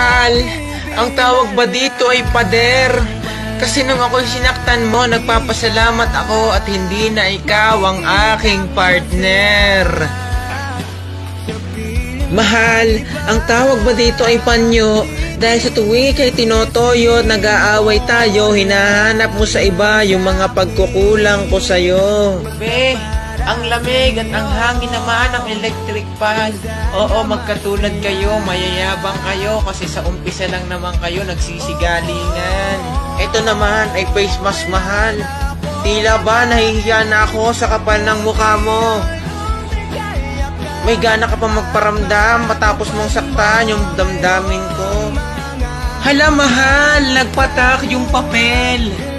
Mahal, ang tawag ba dito ay pader? Kasi nung ako'y sinaktan mo, nagpapasalamat ako at hindi na ikaw ang aking partner. Mahal, ang tawag ba dito ay panyo? Dahil sa tuwi kay tinotoyo, nag-aaway tayo, hinahanap mo sa iba yung mga pagkukulang ko sa'yo. Be, ang lamig at ang hangin naman ng electric fan. Oo, magkatulad kayo, mayayabang kayo kasi sa umpisa lang naman kayo nagsisigalingan. Ito naman ay face mask mahal. Tila ba nahihiya na ako sa kapal ng mukha mo? May gana ka pa magparamdam matapos mong saktan yung damdamin ko. Hala mahal, nagpatak yung papel.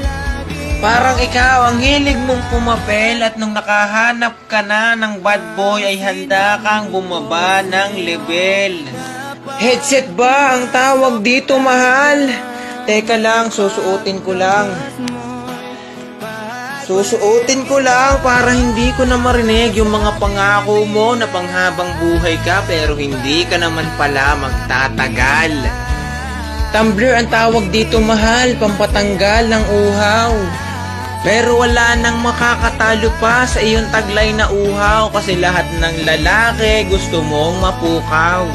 Parang ikaw ang hilig mong pumapel at nung nakahanap ka na ng bad boy ay handa kang bumaba ng level. Headset ba ang tawag dito mahal? Teka lang, susuotin ko lang. Susuotin ko lang para hindi ko na marinig yung mga pangako mo na panghabang buhay ka pero hindi ka naman pala magtatagal. Tumbler ang tawag dito mahal, pampatanggal ng uhaw. Pero wala nang makakatalo pa sa iyong taglay na uhaw kasi lahat ng lalaki gusto mong mapukaw.